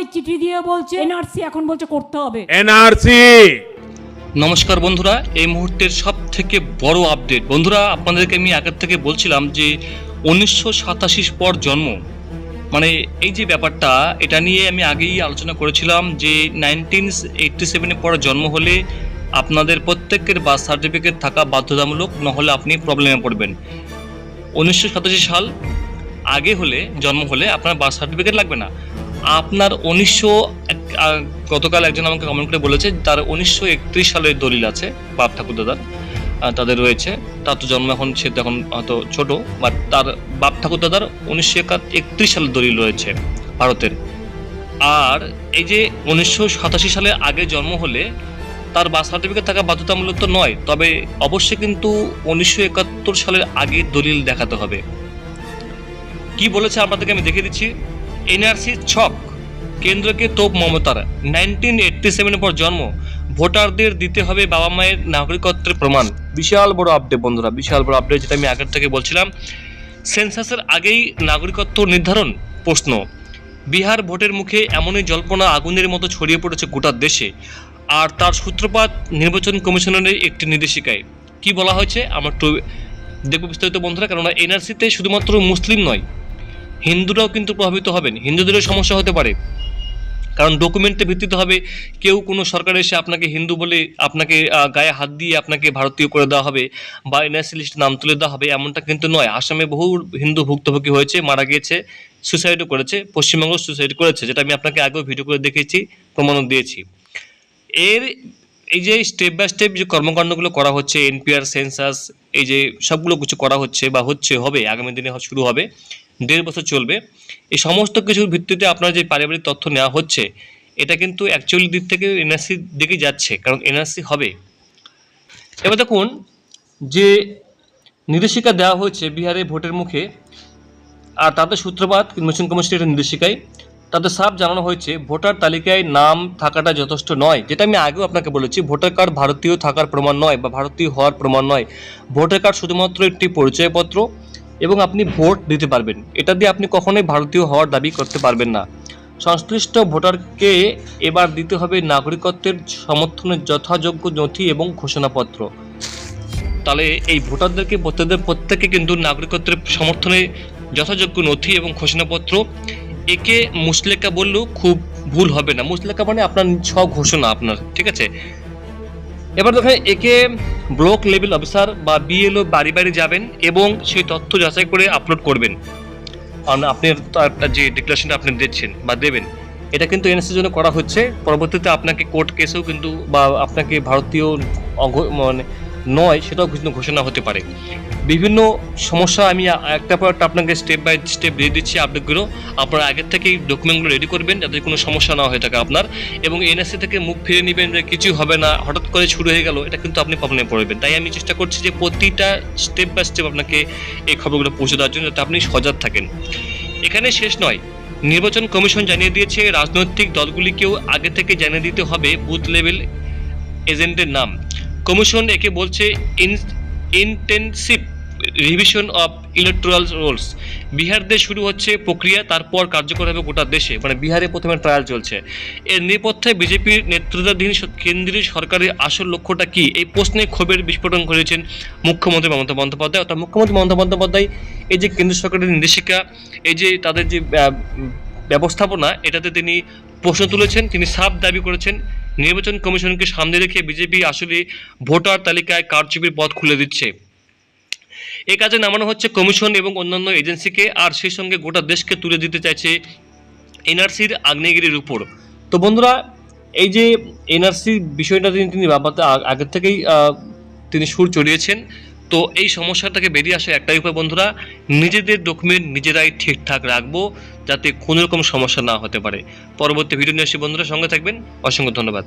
আমায় চিঠি দিয়ে বলছে এনআরসি এখন বলছে করতে হবে। এনআরসি। নমস্কার বন্ধুরা এই মুহূর্তের সব থেকে বড় আপডেট। বন্ধুরা আপনাদেরকে আমি আগের থেকে বলছিলাম যে উনিশশো সাতাশির পর জন্ম। মানে এই যে ব্যাপারটা এটা নিয়ে আমি আগেই আলোচনা করেছিলাম যে নাইনটিন এইটটি সেভেনের পর জন্ম হলে আপনাদের প্রত্যেকের বার্থ সার্টিফিকেট থাকা বাধ্যতামূলক নহলে আপনি প্রবলেমে পড়বেন। উনিশশো সাতাশি সাল আগে হলে জন্ম হলে আপনার বার্থ সার্টিফিকেট লাগবে না। আপনার উনিশশো এক- গতকাল একজন আমাকে কমেন্ট করে বলেছে, তার উনিশশো একত্রিশ সালের দলিল আছে, বাপ ঠাকুর দাদার তাদের রয়েছে। তার তো জন্ম এখন, সে তো এখন হয়তো ছোট বাট তার বাপ ঠাকুর দাদার উনিশশো একত্রিশ সালের দলিল রয়েছে ভারতের। আর এই যে উনিশশো সাতাশি সালে আগে জন্ম হলে, তার বার্থ সার্টিফিকেট থাকা বাধ্যতামূলক তো নয়, তবে অবশ্যই কিন্তু উনিশশো একাত্তর সালের আগে দলিল দেখাতে হবে। কি বলেছে আপনাদেরকে আমি দেখে দিচ্ছি। এনআরসি ছক, কেন্দ্রকে তোপ মমতার। নাইনটিন এইটটি সেভেনের পর জন্ম, ভোটারদের দিতে হবে বাবা মায়ের নাগরিকত্বের প্রমাণ। বিশাল বড় আপডেট বন্ধুরা, বিশাল বড় আপডেট যেটা আমি আগের থেকে বলছিলাম। সেন্সাসের আগেই নাগরিকত্ব নির্ধারণ প্রশ্ন। বিহার ভোটের মুখে এমনই জল্পনা আগুনের মতো ছড়িয়ে পড়েছে গোটা দেশে। আর তার সূত্রপাত নির্বাচন কমিশনের একটি নির্দেশিকায়। কি বলা হয়েছে? আমার একটু দেখব বিস্তারিত বন্ধুরা, কেননা এনআরসিতে শুধুমাত্র মুসলিম নয় হিন্দুরাও কিন্তু প্রভাবিত হবেন। হিন্দুদেরও সমস্যা হতে পারে। কারণ ডকুমেন্টের ভিত্তিতে হবে, কেউ কোনো সরকার এসে আপনাকে হিন্দু বলে আপনাকে গায়ে হাত দিয়ে আপনাকে ভারতীয় করে দেওয়া হবে বা এনআরসি লিস্টে নাম তুলে দেওয়া হবে, এমনটা কিন্তু নয়। আসামে বহু হিন্দু ভুক্তভোগী হয়েছে, মারা গিয়েছে সুসাইডও করেছে পশ্চিমবঙ্গ সুসাইড করেছে, যেটা আমি আপনাকে আগেও ভিডিও করে দেখিয়েছি, প্রমাণও দিয়েছি। এর, এই যে স্টেপ বাই স্টেপ যে কর্মকাণ্ডগুলো করা হচ্ছে এনপিআর সেন্সাস এই যে সবগুলো কিছু করা হচ্ছে বা হচ্ছে, হবে, আগামী দিনে শুরু হবে দেড় বছর চলবে। এই সমস্ত কিছুর ভিত্তিতে আপনার যে পারিবারিক তথ্য নেওয়া হচ্ছে, এটা কিন্তু অ্যাকচুয়ালি দিক থেকে এনআরসির দিকে যাচ্ছে, কারণ এনআরসি হবে। এবার দেখুন, যে নির্দেশিকা দেওয়া হয়েছে বিহারে ভোটের মুখে, আর তাদের সূত্রপাত, নির্বাচন কমিশনের নির্দেশিকায় তাদের সাফ জানানো হয়েছে, ভোটার তালিকায় নাম থাকাটা যথেষ্ট নয়। যেটা আমি আগেও আপনাকে বলেছি, ভোটার কার্ড ভারতীয় থাকার প্রমাণ নয় বা ভারতীয় হওয়ার প্রমাণ নয়। ভোটার কার্ড শুধুমাত্র একটি পরিচয়পত্র এবং আপনি ভোট দিতে পারবেন। এটা দিয়ে আপনি কখনোই ভারতীয় হওয়ার দাবি করতে পারবেন না। সংশ্লিষ্ট ভোটারকে এবার দিতে হবে নাগরিকত্বের সমর্থনের যথাযোগ্য নথি এবং ঘোষণাপত্র। তাহলে এই ভোটারদেরকে প্রত্যেকদের প্রত্যেকে কিন্তু নাগরিকত্বের সমর্থনে যথাযোগ্য নথি এবং ঘোষণাপত্র। একে মুসলেকা বললেও খুব ভুল হবে না। মুসলেকা মানে আপনার ছ ঘোষণা আপনার, ঠিক আছে? এবার দেখেন একে ব্লক লেভেল অফিসার বা বিএলও বাড়ি বাড়ি যাবেন এবং সেই তথ্য যাচাই করে আপলোড করবেন। কারণ আপনি তার যে ডিক্লারেশনটা আপনি দিচ্ছেন বা দেবেন, এটা কিন্তু এনএসসির জন্য করা হচ্ছে। পরবর্তীতে আপনাকে কোর্ট কেসেও কিন্তু বা আপনাকে ভারতীয় মানে নয়, সেটাও কিন্তু ঘোষণা হতে পারে। বিভিন্ন সমস্যা আমি একটা পর একটা আপনাকে স্টেপ বাই স্টেপ দিয়ে দিচ্ছি আপডেটগুলো আপনারা আগের থেকেই ডকুমেন্টগুলো রেডি করবেন, যাতে কোনো সমস্যা না হয়ে থাকে আপনার। এবং এনএসসি থেকে মুখ ফিরে নেবেন যে কিছু হবে না, হঠাৎ করে শুরু হয়ে গেল, এটা কিন্তু আপনি প্রবলেমে পড়বেন। তাই আমি চেষ্টা করছি যে প্রতিটা স্টেপ বাই স্টেপ আপনাকে এই খবরগুলো পৌঁছে দেওয়ার জন্য, যাতে আপনি সজাগ থাকেন। এখানে শেষ নয়, নির্বাচন কমিশন জানিয়ে দিয়েছে, রাজনৈতিক দলগুলিকেও আগে থেকে জানিয়ে দিতে হবে বুথ লেভেল এজেন্টের নাম। কমিশন একে বলছে intensive revision of electoral rolls Bihar দিয়ে শুরু হচ্ছে প্রক্রিয়া, তারপর কার্যকর হবে গোটা দেশে। মানে বিহারে প্রথমে ট্রায়াল চলছে। এর নেপথ্যে বিজেপির নেতৃত্বাধীন কেন্দ্রীয় সরকারের আসল লক্ষ্যটা কি? এই প্রশ্নে ক্ষোভের বিস্ফোরণ করেছেন মুখ্যমন্ত্রী মমতা বন্দ্যোপাধ্যায়। অর্থাৎ মুখ্যমন্ত্রী মমতা বন্দ্যোপাধ্যায়, এই যে কেন্দ্র সরকারের নির্দেশিকা, এই যে তাদের যে ব্যবস্থাপনা, এটাতে তিনি প্রশ্ন তুলেছেন, তিনি সাফ দাবি করেছেন। নির্বাচন কমিশনকে সামনে রেখে বিজেপি আসলে ভোটার তালিকায় কারচুপির পথ খুলে দিচ্ছে। এ কাজে নামানো হচ্ছে কমিশন এবং অন্যান্য এজেন্সিকে, আর সেই সঙ্গে গোটা দেশকে তুলে দিতে চাইছে এনআরসির আগ্নেয়গিরির উপর। তো বন্ধুরা, এই যে এনআরসির বিষয়টা তিনি তিনি বাবাতে আগের থেকেই তিনি সুর চড়িয়েছেন। তো এই সমস্যা থেকে বেরিয়ে আসা একটাই উপায় বন্ধুরা, নিজেদের ডকুমেন্ট নিজেরাই ঠিকঠাক রাখব যাতে কোনো রকম সমস্যা না হতে পারে। পরবর্তী ভিডিও নিয়ে আসি বন্ধুরা, সঙ্গে থাকবেন। অসংখ্য ধন্যবাদ।